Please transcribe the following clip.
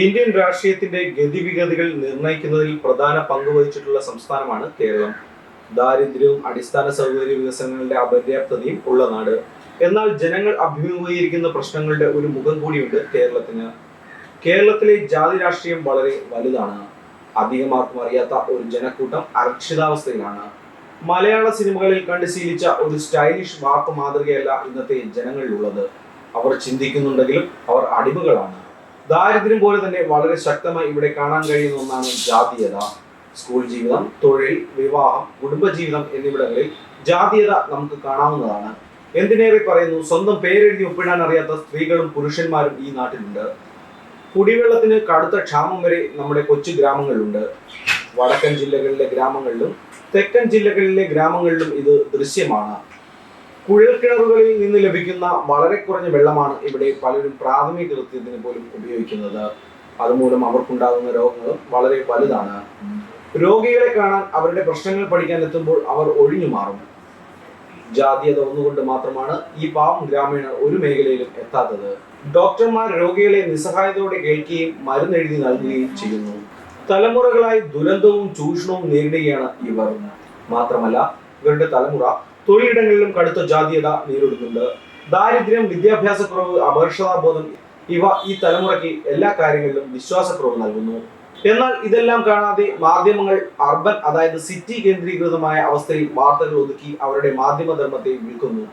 Indian രാഷ്ട്രീയത്തിന്റെ ഗതിവിഗതികൾ നിർണയിക്കുന്നതിൽ പ്രധാന പങ്ക് വഹിച്ചിട്ടുള്ള സംസ്ഥാനമാണ് കേരളം. ദാരിദ്ര്യവും അടിസ്ഥാന സൗകര്യ വികസനങ്ങളുടെ അപര്യാപ്തതയും ഉള്ള നാട്. എന്നാൽ ജനങ്ങൾ അഭിമുഖീകരിക്കുന്ന പ്രശ്നങ്ങളുടെ ഒരു മുഖം കൂടിയുണ്ട് കേരളത്തിന്. കേരളത്തിലെ ജാതി രാഷ്ട്രീയം വളരെ വലുതാണ്. അധികമാർക്കും അറിയാത്ത ഒരു ജനക്കൂട്ടം അരക്ഷിതാവസ്ഥയിലാണ്. മലയാള സിനിമകളിൽ കണ്ട് ശീലിച്ച ഒരു സ്റ്റൈലിഷ് വാക്ക് മാതൃകയല്ല ഇന്നത്തെ ജനങ്ങളിലുള്ളത്. അവർ ചിന്തിക്കുന്നുണ്ടെങ്കിലും അവർ അടിമകളാണ്. ദാരിദ്ര്യം പോലെ തന്നെ വളരെ ശക്തമായി ഇവിടെ കാണാൻ കഴിയുന്ന ഒന്നാണ് ജാതീയത. സ്കൂൾ ജീവിതം തൊഴിൽ വിവാഹം കുടുംബജീവിതം എന്നിവിടങ്ങളിൽ ജാതീയത നമുക്ക് കാണാവുന്നതാണ്. എന്തിനേറെ പറയുന്നു? സ്വന്തം പേരെഴുതി ഒപ്പിടാൻ അറിയാത്ത സ്ത്രീകളും പുരുഷന്മാരും ഈ നാട്ടിലുണ്ട്. കുടിവെള്ളത്തിന് കടുത്ത ക്ഷാമം വരെ നമ്മുടെ കൊച്ചു ഗ്രാമങ്ങളിലുണ്ട്. വടക്കൻ ജില്ലകളിലെ ഗ്രാമങ്ങളിലും തെക്കൻ ജില്ലകളിലെ ഗ്രാമങ്ങളിലും ഇത് ദൃശ്യമാണ്. കുഴൽക്കിണറുകളിൽ നിന്ന് ലഭിക്കുന്ന വളരെ കുറഞ്ഞ വെള്ളമാണ് ഇവിടെ പലരും പ്രാഥമിക കൃത്യത്തിന് പോലും ഉപയോഗിക്കുന്നത്. അതുമൂലം അവർക്കുണ്ടാകുന്ന രോഗങ്ങൾ വളരെ വലുതാണ്. രോഗികളെ കാണാൻ അവരുടെ പ്രശ്നങ്ങൾ പഠിക്കാൻ എത്തുമ്പോൾ അവർ ഒഴിഞ്ഞു മാറും. ജാതീയത ഒന്നുകൊണ്ട് മാത്രമാണ് ഈ പാവം ഗ്രാമീണർ ഒരു മേഖലയിലും എത്താത്തത്. ഡോക്ടർമാർ രോഗികളെ നിസ്സഹായതയോടെ കേൾക്കുകയും മരുന്നെഴുതി നൽകുകയും ചെയ്യുന്നു. തലമുറകളായി ദുരന്തവും ചൂഷണവും നേരിടുകയാണ് ഇവർ. മാത്രമല്ല ഇവരുടെ തലമുറ തൊഴിലിടങ്ങളിലും കടുത്ത ജാതീയത നേരിടുന്നുണ്ട്. ദാരിദ്ര്യം വിദ്യാഭ്യാസക്കുറവ് അപകർഷതാബോധം ഇവ ഈ തലമുറയ്ക്ക് എല്ലാ കാര്യങ്ങളിലും വിശ്വാസക്കുറവ് നൽകുന്നു. എന്നാൽ ഇതെല്ലാം കാണാതെ മാധ്യമങ്ങൾ അർബൻ അതായത് സിറ്റി കേന്ദ്രീകൃതമായ അവസ്ഥയിൽ വാർത്തകൾ ഒതുക്കി അവരുടെ മാധ്യമധർമ്മത്തെ വിൽക്കുന്നു.